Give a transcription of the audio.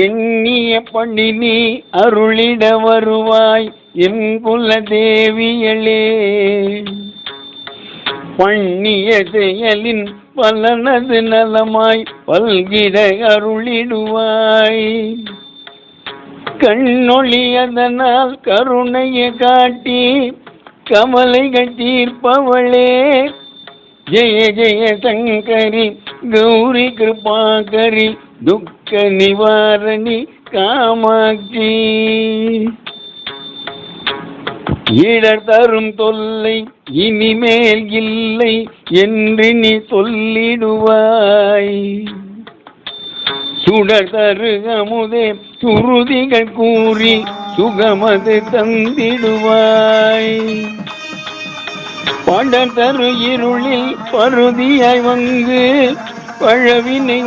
எண்ணிய பண்ணி நீ அருளிட வருவாய் என் குல தேவியலே பண்ணிய செயலின் பலனது நலமாய் பல்கிட அருளிடுவாய். கண்ணொழியதனால் கருணையை காட்டி கமலைகள் தீர்ப்பவளே. ஜெய ஜெய சங்கரி கௌரி கிருபாகரி துக்க நிவாரணி காமாட்சி. ஈழர் தரும் தொல்லை இனிமேல் இல்லை என்று நீ சொல்லிடுவாய். சுடர் தரு அமுதே சுருதிகள் கூறி சுகமது தந்திடுவாய். படர் தரு இருளில் பருதியாய் வந்து பழவினை